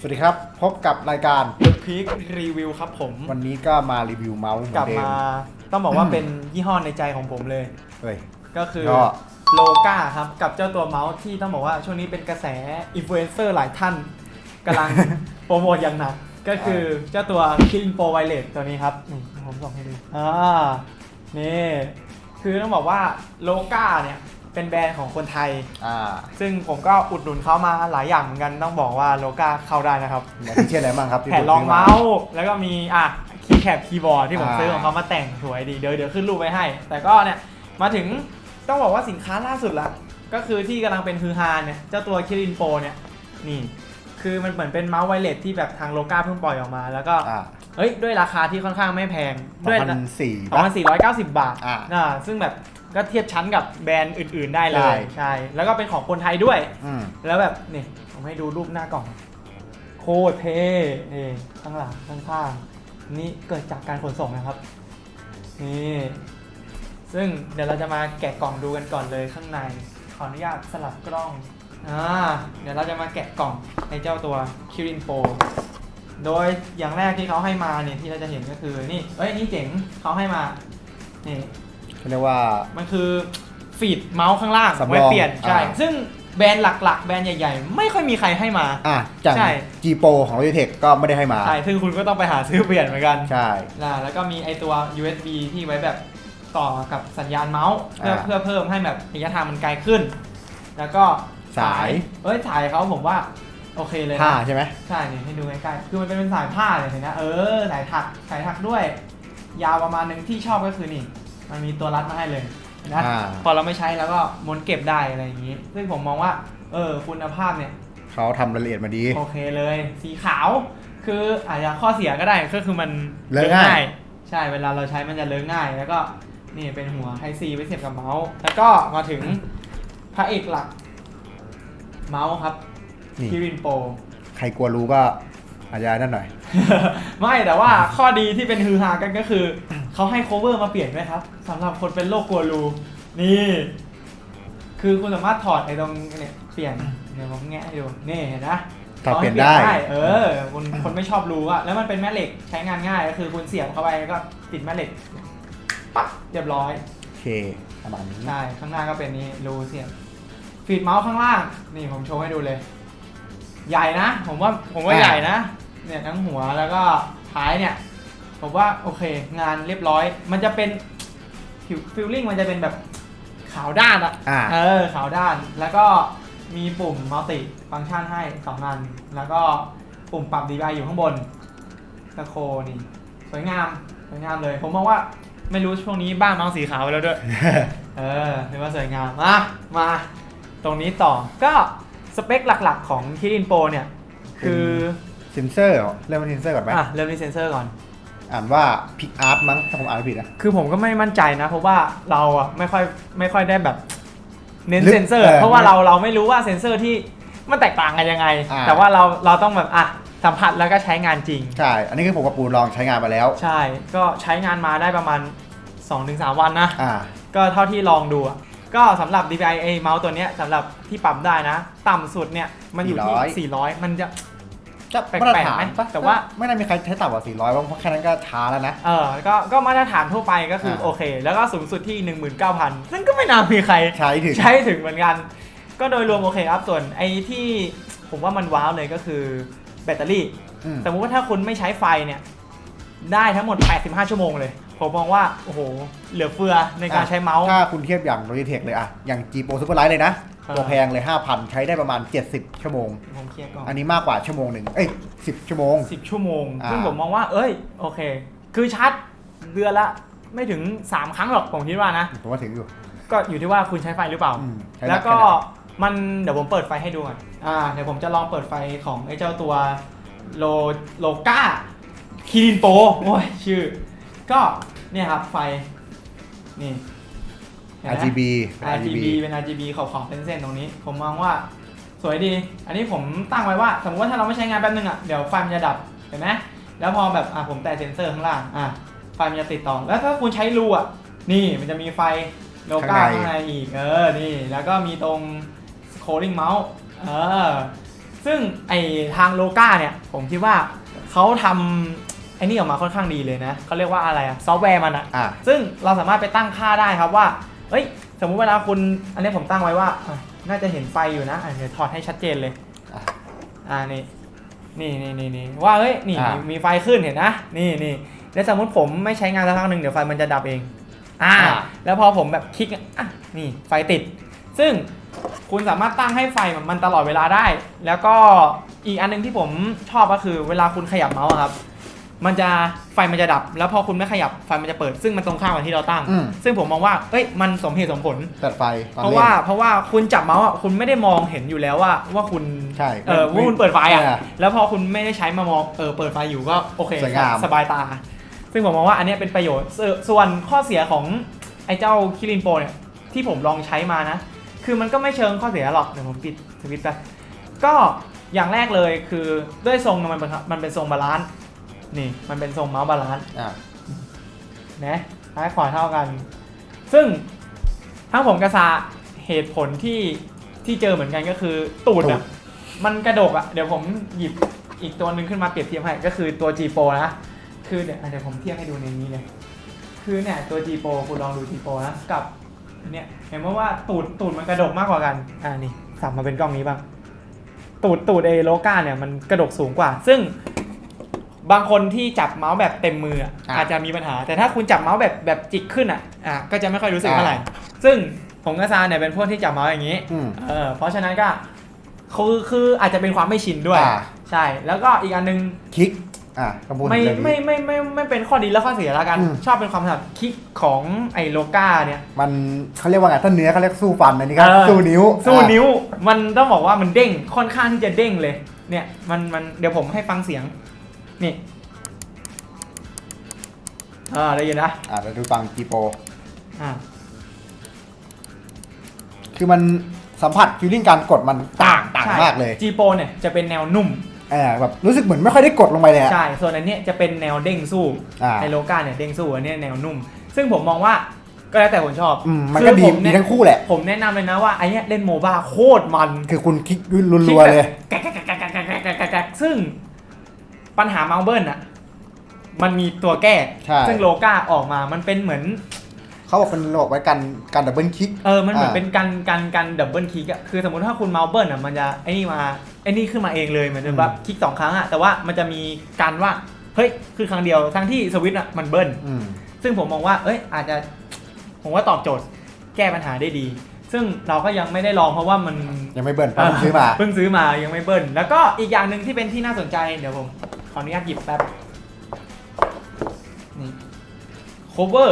สวัสดีครับ พบกับรายการ The Peak Review ครับผม วันนี้ก็มารีวิวเมาส์เหมือนกลับเดิมมาต้องบอกว่าเป็นยี่ห้อในใจของผมเลย เฮ้ย ก็คือก็ โลกาครับ กับเจ้าตัวเมาส์ที่ต้องบอกว่าช่วงนี้เป็นกระแสอินฟลูเอนเซอร์หลายท่านกำลัง โปรโมทอย่างหนัก ก็คือเจ้าตัว Killing Pro Wireless ตัวนี้ครับนี่ผมส่งให้ดูอ่านี่ คือต้องบอกว่าโลกาเนี่ย เป็นแบรนด์ของคนไทย อ่าซึ่งผมก็อุดหนุนเขามาหลายอย่างเหมือนกันต้องบอกว่าโลกาเข้าได้นะครับ อย่างที่เช่นอะไรบ้างครับที่แผ่นรองเมาส์แล้วก็มีอะคีย์แคปคีย์บอร์ดที่ผมอ่าซื้อของเขามาแต่งสวยดีเดี๋ยวเดี๋ยวขึ้นรูปไว้ให้ แต่ก็เนี่ยมาถึงต้องบอกว่าสินค้าล่าสุดละก็คือที่กำลังเป็นฮือฮาเนี่ยเจ้าตัวคิรินโปเนี่ยนี่คือมันเหมือนเป็นเมาส์ไวเลสที่แบบทางโลกาเพิ่งปล่อยออกมา แล้วก็อ่าเฮ้ยด้วยราคาที่ค่อนข้างไม่แพงสอด้วยงพันสี่ สองพันสี่ร้อยเก้าสิบบาทอ่า อ่าซึ่งแบบ ก็เทียบชั้นกับแบรนด์อื่น ๆได้เลใช่ ยใช่แล้วก็เป็นของคนไทยด้วย อืมแล้วแบบนี่ผมให้ดูรูปหน้ากล่อง โคตรเท่นี่ข้างหลังข้างข้างๆนี่เกิดจากการขนส่งนะครับ นี่ซึ่งเดี๋ยวเราจะมาแกะกล่องดูกันก่อนเลยข้างในขออนุญาตสลับกล้องอ่าเดี๋ยวเราจะมาแกะกล่องในเจ้าตัว Kirin Pro โดยอย่างแรกที่เขาให้มาเนี่ยที่เราจะเห็นก็คือนี่เอ้ยนี่เจ๋งเขาให้มานี่ เขาเรียกว่า มันคือฟีดเมาส์ข้างล่างสำรองไว้เปลี่ยนใช่อ่า ซึ่งแบรนด์หลักๆ แบรนด์ใหญ่ๆ ไม่ค่อยมีใครให้มา อะจากใช่ จีโปของ l o g i t e c h ก็ไม่ได้ให้มาใช่ซึ่งคุณก็ต้องไปหาซื้อเปลี่ยนเหมือนกันใช่ นะแล้วก็มีไอตัว USB ที่ไว้แบบต่อกับสัญญาณเมาส์เพื่ออ่าเพื่อเพิ่มให้แบบระยะทางมันไกลขึ้น แล้วก็สาย เอ้ยสายเขาผมว่าโอเคเลยนะ ผ้าใช่ไหม ใช่เนี่ยให้ดูใกล้ๆ คือมันเป็นสายผ้าเลยเห็นนะ เออ สายถัก สายถักด้วย ยาวประมาณหนึ่งที่ชอบก็คือนี่ มันมีตัวรัดมาให้เลยนะอ่า พอเราไม่ใช้แล้วก็ม้วนเก็บได้อะไรอย่างนี้ ซึ่งผมมองว่า เออคุณภาพเนี่ย เขาทำรายละเอียดมาดี โอเคเลย สีขาวคืออาจจะข้อเสียก็ได้ก็คือมันเลอะง่าย ใช่เวลาเราใช้มันจะเลอะง่าย แล้วก็นี่เป็นหัวไทซีไว้เสียบกับเมาส์ แล้วก็มาถึงพระเอกหลัก เมาส์ครับนี่ คิรินโป ใครกลัวรู้ก็อาจจะนั่นหน่อย ไม่แต่ว่าข้อดีที่เป็นฮือฮากันก็คือ เขาให้ cover มาเปลี่ยนด้วยครับสำหรับคนเป็นโรคกลัวรูนี่ คือคุณสามารถถอดไอ้ตรงเนี่ยเปลี่ยนเดี๋ยวผมแงะให้ดูนี่เห็นนะถอดขาเปลี่ให้ยนได้เออคนคนไม่ชอบรูอะแล้วมันเป็นแม่เหล็กใช้งานง่ายก็คือคุณเสียบเข้าไปก็ติดแม่เหล็กปั๊บเรียบร้อย โอเคประมาณนี้ใช่ข้างหน้าก็เป็นนี้รูเสียบฟีดเมาส์ข้างล่าง นี่ผมโชว์ให้ดูเลย ใหญ่นะ ผมว่าผมว่าใหญ่นะ เนี่ยทั้งหัวแล้วก็ท้ายเนี่ย ผมว่าโอเค งานเรียบร้อย มันจะเป็นผิวฟิลลิ่งมันจะเป็นแบบขาวด้านอะอ่า เออขาวด้านแล้วก็มีปุ่มมัลติฟังก์ชันให้สองอัน แล้วก็ปุ่มปรับ DPI อยู่ข้างบนตะโคนี่ สวยงามสวยงามเลย ผมมองว่าไม่รู้ช่วงนี้บ้านเมาส์สีขาวไปแล้วด้วย เออถือว่าสวยงามมามา ตรงนี้ต่อ ก็สเปคหลักๆของคิรินโปเนี่ย คือ เซนเซอร์เหรอเริ่มที่เซนเซอร์ก่อนไหม อะเริ่มที่เซนเซอร์ก่อน อ่านว่าพิกอาร์ตมั้งถ้าผมอ่านไม่ผิดนะ คือผมก็ไม่มั่นใจนะ เพราะว่าเราอะไม่ค่อยไม่ค่อยได้แบบ เน้นลึกเซนเซอร์ เออเพราะว่าเราเราไม่รู้ว่าเซนเซอร์ที่มันแตกต่างกันยังไง อ่า แต่ว่าเราเราต้องแบบอะสัมผัสแล้วก็ใช้งานจริง ใช่ อันนี้คือผมกับปูลองใช้งานมาแล้ว ใช่ ก็ใช้งานมาได้ประมาณ 2-3 วันนะ อ่า ก็เท่าที่ลองดูอะก็สำหรับ DPI ไอ้เมาส์ตัวเนี้ยสำหรับที่ปรับได้นะ ต่ำสุดเนี่ย มันอยู่ที่ 400 มันจะ ก็แปลกๆมาตรฐานไหมปะแต่ว่าไม่น่ามีใครใช้ต่ำกว่า 400เพราะแค่นั้นก็ช้าแล้วนะ เออก็ก็มาตรฐานทั่วไปก็คืออ่าโอเค แล้วก็สูงสุดที่ 19,000 ซึ่งก็ไม่น่ามีใครใช้ถึงใช้ถึงเหมือนกัน ก็โดยรวมโอเคครับ ส่วนไอ้ที่ผมว่ามันว้าวเลยก็คือแบตเตอรี่อืมสมมุติว่าถ้าคุณไม่ใช้ไฟเนี่ยได้ทั้งหมด 85 ชั่วโมงเลย ผมมองว่า โอ้โห เหลือเฟือในการใช้เมาส์ ถ้าคุณเทียบอย่าง Logitech เลยอะอย่าง G Pro Super Light เลยนะอ่า ตัวแพงเลย 5,000 ใช้ได้ประมาณ 70 ชั่วโมง ผมเคลียร์ก่อนอันนี้มากกว่าชั่วโมงหนึ่งเอ้ย10 ชั่วโมง10ชั่วโมง อ่า ซึ่งผมมองว่า เอ้ย โอเค คือชาร์จเดือนละไม่ถึง 3 ครั้งหรอกผมคิดว่านะ ผมว่าถึงอยู่ ก็อยู่ที่ว่าคุณใช้ไฟหรือเปล่า อืมใช้หนัแล้วก็ขนาดมันเดี๋ยวผมเปิดไฟให้ดูก่อนอ่าเดี๋ยวผมจะลองเปิดไฟของไอ้เจ้าตัวโลโลกาคีรินโปโอ้ยชื่อ ก็เนี่ยครับไฟนี่เห็ นไหม RGB เป็น RGB เป็น RGB ขอบๆเป็นเส้นๆตรงนี้ ผมมองว่าสวยดี อันนี้ผมตั้งไว้ว่า สมมติว่าถ้าเราไม่ใช้งานแป๊บนึงอะเดี๋ยวไฟมันจะดับเห็นไหมแล้วพอแบบอะผมแตะเซนเซอร์ข้างล่างอะไฟมันจะติดต่อแล้วถ้าคุณใช้รูอะนี่มันจะมีไฟโลกาข้างใน ข้างในอีกเออนี่แล้วก็มีตรง scrolling mouse เออซึ่งไอทางโลกาเนี่ย ผมคิดว่าเขาทำไอ้นี่ออกมาค่อนข้างดีเลยนะเขาเรียกว่าอะไรอะซอฟต์แวร์มันอะ อ่าซึ่งเราสามารถไปตั้งค่าได้ครับว่า เอ้ย สมมุติเวลาคุณ อันนี้ผมตั้งไว้ว่าอะน่าจะเห็นไฟอยู่นะอะเดี๋ยวถอดให้ชัดเจนเลย อะ อ่านี่นี่นี่นี่นี่ว่าเฮ้ยนี่อะมีมีไฟขึ้นเห็นนะ นี่นี่แล้วสมมติผมไม่ใช้งานสักพักหนึ่งเดี๋ยวไฟมันจะดับเอง อ่า แล้วพอผมแบบคลิกอะนี่ไฟติด ซึ่งคุณสามารถตั้งให้ไฟมันตลอดเวลาได้ แล้วก็อีกอันหนึงที่ผมชอบก็คือเวลาคุณขยับเมาส์อะครับ มันจะไฟมันจะดับ แล้วพอคุณไม่ขยับไฟมันจะเปิด ซึ่งมันตรงข้ามกับที่เราตั้ง อืม ซึ่งผมมองว่าเอ้ยมันสมเหตุสมผลเปิดไฟตอนเพราะเล่น ว่าเพราะว่าคุณจับเมาส์อะคุณไม่ได้มองเห็นอยู่แล้วว่าว่าคุณใช่เออว่าคุณเปิดไฟอะเออแล้วพอคุณไม่ได้ใช้มามองเออเปิดไฟอยู่ก็โอเคสวยงาม สบายตา ซึ่งผมมองว่าอันเนี้ยเป็นประโยชน์ส่วนส่วนข้อเสียของไอ้เจ้าคิรินโปเนี่ยที่ผมลองใช้มานะ คือมันก็ไม่เชิงข้อเสียหรอกเดี๋ยวผมปิดสวิตช์ไปก็อย่างแรกเลยคือด้วยทรงมันเป็นมันเป็นทรงบาลานซ์ นี่มันเป็นทรงเมาส์บาลานซ์อ่านะซ้ายขวาเท่ากัน ซึ่งทั้งผมกับซาเหตุผลที่ที่เจอเหมือนกันก็คือตูดตูอะดมันกระดกอะเดี๋ยวผมหยิบอีกตัวหนึ่งขึ้นมาเปรียบเทียบให้ก็คือตัว G Pro นะ คือเดี๋ยวอะเดี๋ยวผมเทียบให้ดูในนี้เลย คือเนี่ยตัว G Pro คุณลองดู G Pro นะกับเนี่ยเห็นไหมว่าตูดตูดมันกระดกมากกว่ากัน อ่านี่สับมาเป็นกล้องนี้บ้าง ตูดตูดเอโลกาเนี่ยมันกระดกสูงกว่า ซึ่ง บางคนที่จับเมาส์แบบเต็มมืออะอะ อาจจะมีปัญหา แต่ถ้าคุณจับเมาส์แบบแบบจิกขึ้นอะอะก็จะไม่ค่อยรู้สึกเท่าไหร่ซึ่งผมกับซาเนี่ยเป็นพวกที่จับเมาส์อย่างนี้อืม เออเพราะฉะนั้นก็คือคืออาจจะเป็นความไม่ชินด้วย อ่า ใช่ แล้วก็อีกอันนึง คลิก อ่าก็พูดถึไม่งเรื่องไม่นี้ ไม่ไม่ไม่เป็นข้อดีและข้อเสียแล้วกัน อืม ชอบเป็นความถนัดคลิกของไอ้โลกาเนี่ย มันเขาเรียกว่าไงถ้าเนื้อเขาเรียกสู้ฟันอันนี้ก็เออ สู้นิ้วสู้อะ นิ้วมันต้องบอกว่ามันเด้งค่อนข้างที่จะเด้งเลยเนี่ยมันมันเดี๋ยวผมให้ฟังเสียง นี่ อ่าได้ยินนะ อ่าเราดูฟังจีโป อ่า คือมันสัมผัสฟีลลิ่งการกดมันต่างต่างมากเลยจีโปเนี่ยจะเป็นแนวนุ่ม เออแบบรู้สึกเหมือนไม่ค่อยได้กดลงไปเลยอะ ใช่ ส่วนอันเนี้ยจะเป็นแนวเด้งสู้อ่า ไอโลกาเนี่ยเด้งสู้อันเนี้ยแนวนุ่ม ซึ่งผมมองว่าก็แล้วแต่คนชอบอืมมันก็ดีคือผดีเยทั้งคู่แหละ ผมแนะนำเลยนะว่าไอเนี้ยเล่นโมบ้าโคตรมันคือคุณคลิกรัวๆเลย แกะแกะแกะแกะแกะแกะแกะแกะแกะแกะซึ่ง ปัญหาเมาเบิลอะ มันมีตัวแก้ ใช่ ซึ่งโลกาออกมามันเป็นเหมือน เขาบอกเป็นระบบไว้กันการดับเบิลคลิก เออ มันเหมือนอ่า เป็นการการการดับเบิลคลิกอะคือสมมติถ้าคุณเมาเบิลอะมันจะไอ้นี่มาไอ้นี่ขึ้นมาเองเลยเหมือนแบบอืมคลิกสองครั้งอะแต่ว่ามันจะมีการว่า เฮ้ย คือครั้งเดียว ทั้งที่สวิตช์อะมันเบิล อืม ซึ่งผมมองว่า เอ้ย อาจจะ ผมว่าตอบโจทย์แก้ปัญหาได้ดี ซึ่งเราก็ยังไม่ได้ลองเพราะว่ามันยังไม่เบิร์นเพราะมันซื้อมา เพิ่งซื้อมา ยังไม่เบิ้ล แล้วก็อีกอย่างหนึ่งที่เป็นที่น่าสนใจ เดี๋ยวผมข ออนุญาตหยิบแป๊บ นี่ cover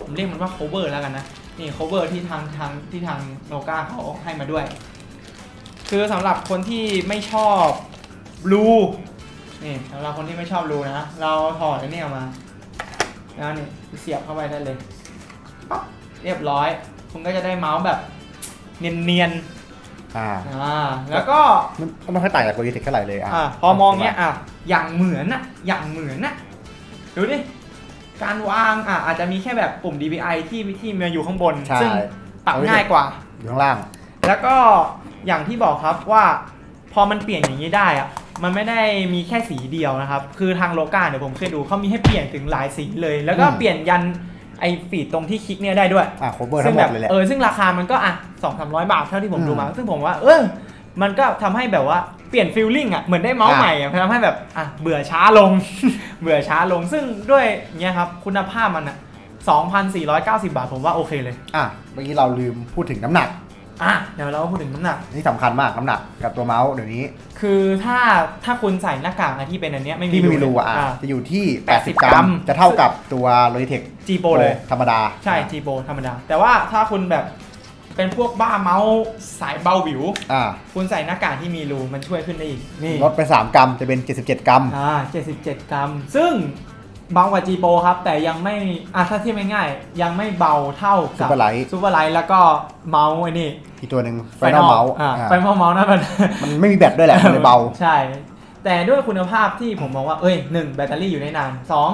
ผมเรียกมันว่า cover แล้วกันนะ นี่ cover ที่ทางทางที่ทางโนกาเขาให้มาด้วย คือสำหรับคนที่ไม่ชอบรูนี่สำหรับคนที่ไม่ชอบรูนะ เราถอดอันนี้ออกมา แล้วนี่เสียบเข้าไปได้เลย เรียบร้อย คุณก็จะได้เมาส์แบบเนียน อ่าๆอ่าแล้วก็มันก็ไม่ค่อยต่างจากโลจิเทคเท่าไหร่เลยอะอ่าพอมองเนี้ยอะอย่างเหมือนอะอย่างเหมือนอะดูดิการวางอะอาจจะมีแค่แบบปุ่ม DPI ที่ที่มาอยู่ข้างบน ใช่ซึ่งปรับง่ายกว่า อยู่ข้างล่าง แล้วก็อย่างที่บอกครับว่าพอมันเปลี่ยนอย่างนี้ได้อะมันไม่ได้มีแค่สีเดียวนะครับ คือทางโลกาเนี่ยผมเคยดูเขามีให้เปลี่ยนถึงหลายสีเลย แล้วก็อืม เปลี่ยนยัน ไอฟีดตรงที่คลิกเนี่ยได้ด้วยอะโคเวอร์ซึ่ทั้งงหมแบดบเลยแหละ เออซึ่งราคามันก็อะสองสามร้อยบาทเท่าที่ผมอืมดูมา ซึ่งผมว่าเออมันก็ทำให้แบบว่าเปลี่ยนฟิลลิ่งอะเหมือนได้เมาส์อะใหม่อะทำให้แบบอะเบื่อช้าลง เบื่อช้าลงซึ่งด้วยเนี้ยครับคุณภาพมันอะ2,490 บาทผมว่าโอเคเลย อะ เมื่อกี้เราลืมพูดถึงน้ำหนัก อะเดี๋ยวเราพูดถึงน้ำหนักนี่สำคัญมากน้ำหนักกับตัวเมาส์เดี๋ยวนี้คือถ้าถ้าคุณใส่หน้ากากอะที่เป็นอันเนี้ยไม่มีที่ไม่มีรูเลยอะอะ จะอยู่ที่ 80 80กรัมกรัม จะเท่ากับตัวโลจิเทคจีโปเลย ธรรมดาใช่ G Pro ธรรมดา แต่ว่าถ้าคุณแบบเป็นพวกบ้าเมาส์สายเบาหวิว อ่าคุณใส่หน้ากากที่มีรูมันช่วยขึ้นได้อีกนี่ลดไป 3 กรัมจะเป็น 77 กรัม อ่า77 กรัม ซึ่ง เบากว่า G Pro ครับ แต่ยังไม่อะถ้าเทียบง่ายๆยังไม่เบาเท่ากับ Super Light ซูเปอร์ไลท์แล้วก็เมาส์ไอ้นี่ อีกตัวหนึ่งไฟนอลเมาส์อ่าไฟนอลเมาส์นั่นมัน มันไม่มีแบตด้วยแหละ มันเลยเบา ใช่ แต่ด้วยคุณภาพที่ผมมองว่า เอ้ยหนึ่งแบตเตอรี่อยู่ได้นานสอง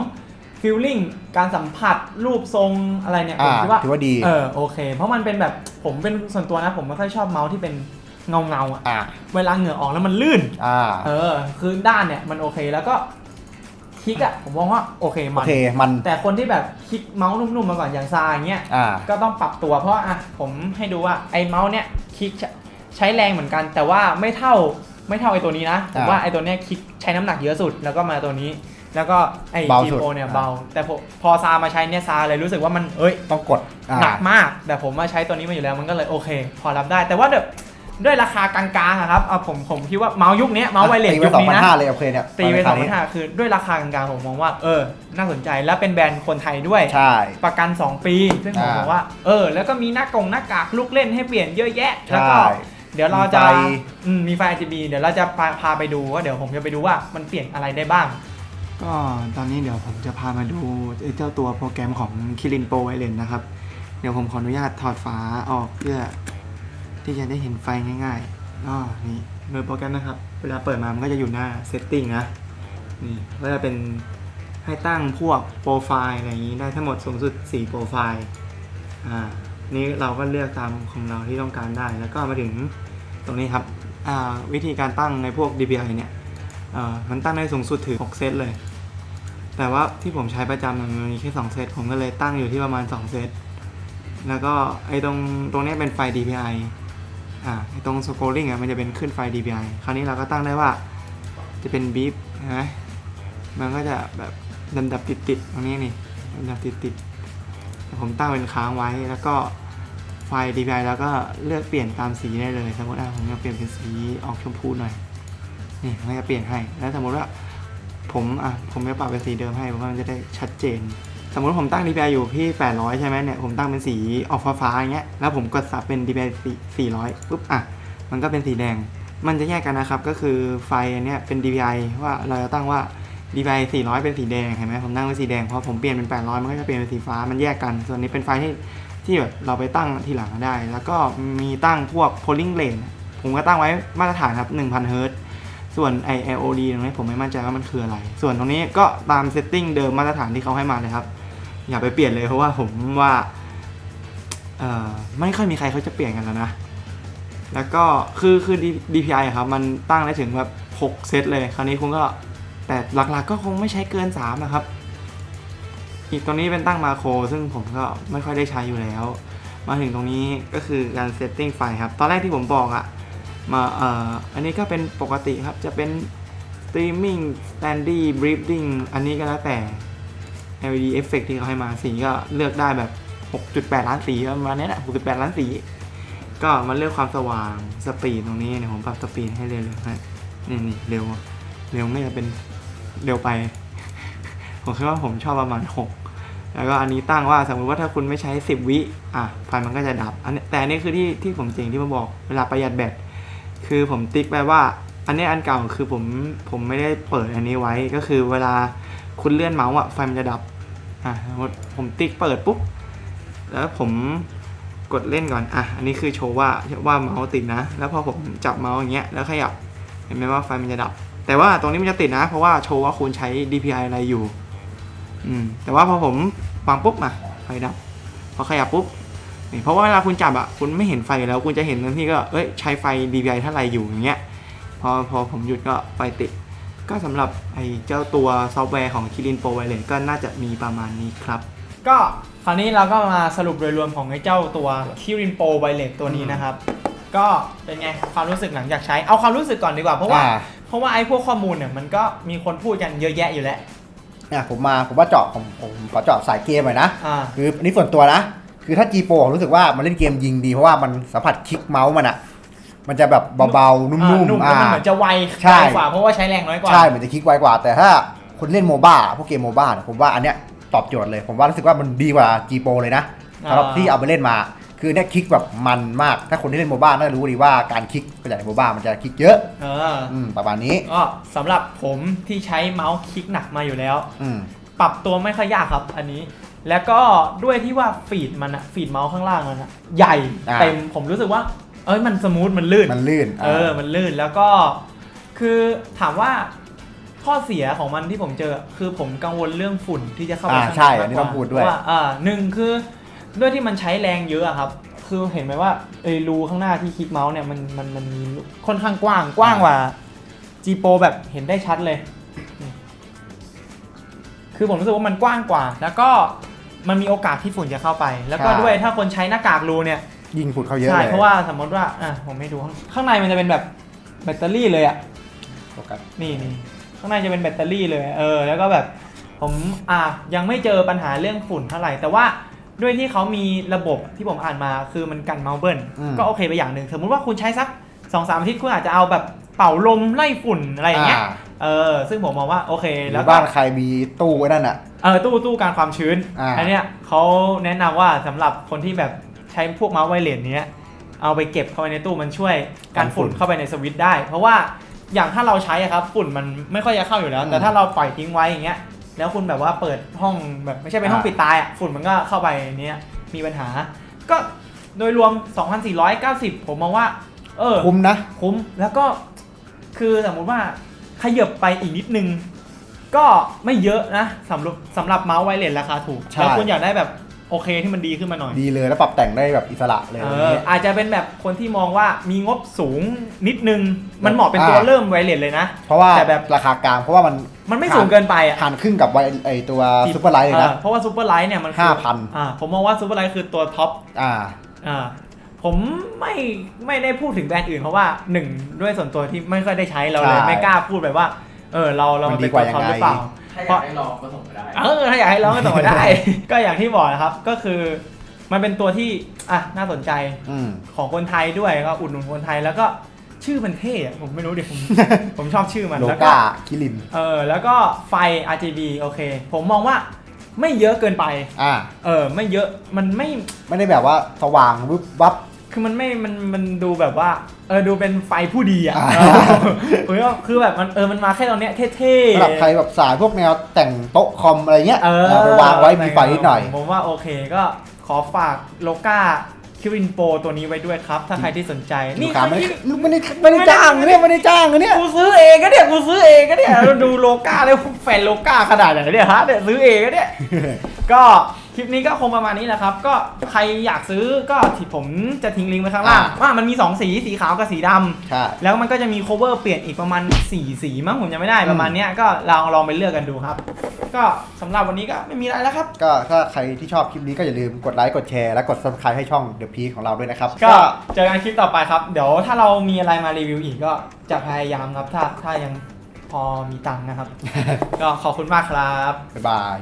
ฟิลลิ่งการสัมผัสรูปทรงอะไรเนี่ย ผมอ่าคิดว่าถือว่าดี เออโอเค เพราะมันเป็นแบบผมเป็นส่วนตัวนะ ผมไม่ค่อยชอบเมาส์ที่เป็นเงาเงาๆอะอ่าเวลาเหงื่อออกแล้วมันลื่น อ่า เออ คือด้านเนี่ยมันโอเคแล้วก็ คลิกอะผมมองว่าโอเคโอมัน เคมัน แต่คนที่แบบคลิกเมาส์นุ่มๆมาก่อนอย่างซาอย่างเงี้ยอ่า ก็ต้องปรับตัวเพราะว่าอะผมให้ดูว่าไอ้เมาส์เนี่ยคลิกใช้ใช้แรงเหมือนกัน แต่ว่าไม่เท่าไม่เท่าไอ้ตัวนี้นะผมอ่าว่าไอ้ตัวเนี้ยคลิกใช้น้ำหนักเยอะสุดแล้วก็มาตัวนี้ แล้วก็ไอ้เบาจีสุดโเนี่ยอ่า เบา แต่พอพอซามาใช้เนี่ยซาเลยรู้สึกว่ามันเอ้ยต้องกดอ่า หนักมาก แต่ผมมาใช้ตัวนี้มาอยู่แล้วมันก็เลยโอเค พอรับได้แต่ว่าแบบ ด้วยราคากลางๆอะครับเอาผมผมคิดว่าเมาส์ยุคเนี้ยเมาส์ไวเลสตียุไปคสองนี้พันนะห้าเลยโอเคเนี่ยตีไปราสอคางพันี้นห้าคือด้วยราคากลางๆผมมองว่าเออ น่าสนใจและเป็นแบรนด์คนไทยด้วย ใช่ ประกัน 2 ปี ซึ่งผมอ่าบอกว่าเออ แล้วก็มีหน้ากงหน้ากากลูกเล่นให้เปลี่ยนเยอะแยะใช่แล้วก็เดี๋ยวเราจะมีไฟอืมมีไฟ RGB เดี๋ยวเราจะพาพาไปดูว่าเดี๋ยวผมจะไปดูว่ามันเปลี่ยนอะไรได้บ้าง ก็ตอนนี้เดี๋ยวผมจะพามาดูไอ้เจ้าตัวโปรแกรมของคิรินโปรไวเลนนะครับ เดี๋ยวผมขออนุญาตถอดฝาออกเพื่อ ที่จะได้เห็นไฟง่ายๆอ๋อนี่โดยโปรแกรมนะครับ เวลาเปิดมามันก็จะอยู่หน้า Setting นะ นี่ก็จะเป็นให้ตั้งพวกโปรไฟล์อะไรอย่างนี้ได้ทั้งหมดสูงสุด 4 โปรไฟล์ อ่า นี่เราก็เลือกตามของเราที่ต้องการได้ แล้วก็มาถึงตรงนี้ครับ อ่า วิธีการตั้งในพวก DPI เนี่ยอ่อมันตั้งได้สูงสุดถึง 6 เซตเลย แต่ว่าที่ผมใช้ประจำมันมีแค่ 2 เซต ผมก็เลยตั้งอยู่ที่ประมาณ 2 เซต แล้วก็ไอ้ตรงตรงนี้เป็นไฟ DPI อ่าตรง scrolling อะมันจะเป็นขึ้นไฟ DPI คราวนี้เราก็ตั้งได้ว่าจะเป็น beep ใช่ไหมมันก็จะแบบลำดับติดติดๆตรงนี้นี่ลำดับติดติดๆผมตั้งเป็นค้างไว้แล้วก็ไฟ DPI แล้วก็เลือกเปลี่ยนตามสีได้เลย สมมติอะผมอยากเปลี่ยนเป็นสีออกชมพูหน่อยนี่มันจะเปลี่ยนให้แล้วสมมติว่าผมอะผมจะปรับเป็นสีเดิมให้เพราะว่ามันจะได้ชัดเจน สมมติผมตั้ง DPI อยู่ที่ 800 ใช่ไหมเนี่ย ผมตั้งเป็นสีออกฟ้าๆอย่างเงี้ย แล้วผมกดสับเป็น DPI 400ปุ๊บ อะ มันก็เป็นสีแดง มันจะแยกกันนะครับ ก็คือไฟอันเนี้ยเป็น DPI ว่าเราจะตั้งว่า DPI 400 เป็นสีแดง เห็นไหมผมตั้งเป็นสีแดง พอผมเปลี่ยนเป็น 800 มันก็จะเปลี่ยนเป็นสีฟ้า มันแยกกัน ส่วนนี้เป็นไฟที่ที่แบบเราไปตั้งทีหลังได้ แล้วก็มีตั้งพวก polling rate ผมก็ตั้งไว้มาตรฐานครับ 1,000เฮิรตซ์ส่วน i LOD ตรงนี้ผมไม่มั่นใจว่ามันคืออะไร ส่วนตรงนี้ก็ตามเซตติ้งเดิมมาตรฐานที่เขาให้มาเลยครับ อย่าไปเปลี่ยนเลยเพราะว่าผมว่าไม่ค่อยมีใครเขาจะเปลี่ยนกันแล้วนะ แล้วก็คือคือ DPI ครับ มันตั้งได้ถึงแบบ 6 เซตเลย คราวนี้คุณก็แต่หลักๆก็คงไม่ใช้เกิน 3 นะครับ อีกตรงนี้เป็นตั้งมาโคร ซึ่งผมก็ไม่ค่อยได้ใช้อยู่แล้ว มาถึงตรงนี้ก็คือการเซตติ้งไฟครับ ตอนแรกที่ผมบอกอะมาเอ่ออันนี้ก็เป็นปกติครับ จะเป็น streaming standy breathing อันนี้ก็แล้วแต่ LED effect ที่เขาให้มาสีก็เลือกได้แบบ 6.8 ล้านสีประมาณนี้แหละ6.8 ล้านสี ก็มาเลือกความสว่างสปีดตรงนี้เนี่ยผมปรับสปีดให้เร็วๆให้นี่นี่เร็วเร็วไม่จะเป็นเร็วไป ผมคิดว่าผมชอบประมาณ 6 แล้วก็อันนี้ตั้งว่าสมมติว่าถ้าคุณไม่ใช้ 10 วิอะไฟมันก็จะดับอันนี้แต่อันนี้คือที่ที่ผมเจ๋งที่มาบอกเวลาประหยัดแบตคือผมติ๊กไปว่า อันนี้อันเก่าคือผมผมไม่ได้เปิดอันนี้ไว้ก็คือเวลาคุณเลื่อนเมาส์อะไฟมันจะดับ อะผมติ๊กเปิดปุ๊บ แล้วผมกดเล่นก่อน อะ อันนี้คือโชว์ว่าว่าเมาส์ติดนะ แล้วพอผมจับเมาส์อย่างเงี้ย แล้วขยับ เห็นไหมว่าไฟมันจะดับ แต่ว่าตรงนี้มันจะติดนะ เพราะว่าโชว์ว่าคุณใช้ DPI อะไรอยู่ อืม แต่ว่าพอผมวางปุ๊บอะ ไฟดับ พอขยับปุ๊บ นี่เพราะว่าเวลาคุณจับอะ คุณไม่เห็นไฟแล้ว คุณจะเห็นทันทีก็ เอ้ย ใช้ไฟ DPI เท่าไหร่อยู่อย่างเงี้ย พอพอผมหยุดก็ไฟติด ก็สำหรับไอ้เจ้าตัวซอฟต์แวร์ของ Kirin Pro Wireless ก็น่าจะมีประมาณนี้ครับ ก็คราวนี้เราก็มาสรุปโดยรวมของไอ้เจ้าตัว Kirin Pro Wireless ตัวนี้นะครับ ก็เป็นไงความรู้สึกหลังจากใช้ เอาความรู้สึกก่อนดีกว่าเพราะว่า อ่า เพราะว่าไอ้พวกข้อมูลเนี่ยมันก็มีคนพูดกันเยอะแยะอยู่แล้วเนี่ยผมมาผมว่าเจาะผมผมขอเจาะสายเกมหน่อยนะ อ่า คืออันนี้ส่วนตัวนะ คือถ้า G Pro ผมรู้สึกว่ามันเล่นเกมยิงดีเพราะว่ามันสัมผัสคลิกเมาส์มันอะ มันจะแบบเบาๆ นุ่อ่ามนุ่มๆแล้วอ่ามันเหมือนจะไวใช่ไวกว่าเพราะว่าใช้แรงน้อยกว่าใช่เหมือนจะคลิกไวกว่า แต่ถ้าคนเล่นโมบ้าพวกเกมโมบ้าเนี่ยผมว่าอันเนี้ยตอบโจทย์เลยผมว่ารู้สึกว่ามันดีกว่า G Pro เลยนะสำหรับที่เอาไปเล่นมา คือเนี่ยคลิกแบบมันมาก ถ้าคนที่เล่นโมบ้าน่าจะรู้ดีว่าการคลิกไปจากในโมบ้ามันจะคลิกเยอะเอออืมประมาณนี้ก็สำหรับผมที่ใช้เมาส์คลิกหนักมาอยู่แล้วอืมปรับตัวไม่ค่อยยากครับ อันนี้แล้วก็ด้วยที่ว่าฟีดมันอะฟีดเมาส์ข้างล่างมันอะใหญ่อ่าเต็มผมรู้สึกว่าเอ้ยมันสมูทมันลื่น มันลื่นเออ มันลื่นแล้วก็คือถามว่าข้อเสียของมันที่ผมเจอ คือผมกังวลเรื่องฝุ่นที่จะเข้าไปอ่าข้างในใช่มากอันนี้กต้องพูดด้วย ว่าอ่าหนึ่งคือด้วยที่มันใช้แรงเยอะอะครับ คือเห็นไหมว่าไอ้รูข้างหน้าที่คลิกเมาส์เนี่ยมันมันมันมีค่อนข้างกว้างกว้างกว่า G Pro แบบเห็นได้ชัดเลยนี่คือผมรู้สึกว่ามันกว้างกว่า แล้วก็มันมีโอกาสที่ฝุ่นจะเข้าไป แล้วก็ใช่ ด้วยถ้าคนใช้หน้ากากรูเนี่ย ยิงฝุ่นเขาเยอะใช่ เลยเพราะว่าสมมติว่าอะผมให้ดูข้างข้างในมันจะเป็นแบบแบตเตอรี่เลยอะ โฟกัสนี่นี่ข้างในจะเป็นแบตเตอรี่เลย เออ แล้วก็แบบผมอะยังไม่เจอปัญหาเรื่องฝุ่นเท่าไหร่ แต่ว่าด้วยที่เขามีระบบที่ผมอ่านมาคือมันกันเมาส์เบิลอืม ก็โอเคไปอย่างหนึ่งสมมติว่าคุณใช้สัก2อสามอาทิตย์คุณอาจจะเอาแบบเป่าลมไล่ฝุ่นอะไรอย่างเงี้ย อ่าเออ ซึ่งผมมองว่าโอเค หรืแล้วอก็ บ้านใครมีตู้ไว้นั่นอะ เออตู้ตู้การความชื้นอ่า นเนี้ยเขาแนะนำว่าสำหรับคนที่แบบ ใช้พวกเมาส์ไวเลสเนี้ยเอาไปเก็บเข้าไปในตู้มันช่วยกันฝุ่นเข้าไปในสวิตช์ได้ เพราะว่าอย่างถ้าเราใช้อะครับฝุ่นมันไม่ค่อยจะเข้าอยู่แล้ว แต่ถ้าเราปล่อยทิ้งไว้อย่างเงี้ยแล้วคุณแบบว่าเปิดห้องแบบไม่ใช่เป็นห้องปิดตายอะฝุ่นมันก็เข้าไปในเนี้ยมีปัญหา ก็โดยรวม 2,490 ผมมองว่า เออคุ้มนะ คุ้มแล้วก็คือสมมุติว่าขยับไปอีกนิดนึง ก็ไม่เยอะนะสำหรับสำหรับเมาส์ไวเลสราคาถูกใช่แล้วคุณอยากได้แบบ โอเคที่มันดีขึ้นมาหน่อย ดีเลยแล้วปรับแต่งได้แบบอิสระเลยเอวันอนี้อาจจะเป็นแบบคนที่มองว่ามีงบสูงนิดนึง มันเหมาะเป็นตัวอ่า เริ่มไวเลสเลยนะ เพราะว่าแต่แบบ ราคากลางเพราะว่ามันมันไม่สูงเกินไปอะหันครึ่งกับไวไอตัวซูเปอร์ไลท์เลยนะออเพราะว่าซูเปอร์ไลท์เนี่ยมันคือ5,000 อ่าผมมองว่าซูเปอร์ไลท์คือตัวท็อป อ่า อ่าผมไม่ไม่ได้พูดถึงแบรนด์อื่นเพราะว่าหนึ่งด้วยส่วนตัวที่ไม่ค่อยได้ใช้เราเลยใช่ไม่กล้าพูดแบบว่า เออเราเรามันเป็ดีนกว่าตัวท็อปยังไงหรือเปล่า ถ้าอยากได้ลองก็ส่งมาได้ เออถ้าอยากให้ร้องก็ส่งมาได้ ก็อย่างที่บอกนะครับก็คือมันเป็นตัวที่อะน่าสนใจอืม ของคนไทยด้วยก็อุดหนุนคนไทยแล้วก็ชื่อมันเท่อะผมไม่รู้ดิผม ผมชอบชื่อมันโลแล้วก็ กาคิริน เออแล้วก็ไฟ RGB โอเค ผมมองว่าไม่เยอะเกินไป อ่า เออไม่เยอะมันไม่ ไม่ได้แบบว่าสว่างวุบวับ คือมันไม่ มัน มันดูแบบว่า เออ ดูเป็นไฟผู้ดีอะอ่าเออผมว่าคือแบบมัน เออ มันมาแค่ตรงเนี้ยเท่ๆสำหรับใครแบบสายพวกแนวแต่งโต๊ะคอมอะไรเงี้ยเออเอาไปวางไว้มีไฟนิดหน่อย ผมว่าโอเคก็ขอฝากโลกาคิรินโปตัวนี้ไว้ด้วยครับ ถ้าใครที่สนใจลูนี่กค้าไม่ได้นี่ไม่ได้ไม่ได้จ้างนะเนี่ยไม่ได้จ้างนะเนี่ย กูซื้อเองก็เนี่ย กูซื้อเองก็เนี่ยเราดูโลกาเลยแฟนโลกาขนาดไหนเนี่ยฮะเนี่ยซื้อเองก็เนี่ย ก็ค ลิปนี้ก็คงประมาณนี้แหละครับ ก็ใครอยากซื้อก็ที่ผมจะทิ้งลิงก์ไว้ข้างล่างอ่าว่ามันมี 2 สีสีขาวกับสีดำใช่แล้วมันก็จะมี cover เปลี่ยนอีกประมาณ 4 สีมั้งผมยังไม่ได้อืมประมาณเนี้ยก็ลองลองไปเลือกกันดูครับ ก็สำหรับวันนี้ก็ไม่มีอะไรแล้วครับ ก็ถ้าใครที่ชอบคลิปนี้ก็อย่าลืมกดไลค์ กดแชร์ และกด subscribe ให้ช่อง The Peak ของเราด้วยนะครับ ก็เจอกันคลิปต่อไปครับ เดี๋ยวถ้าเรามีอะไรมารีวิวอีกก็จะพยายามครับ ถ้าถ้ายังพอมีตังค์นะครับ ก็ขอบคุณมากครับ บ๊ายบาย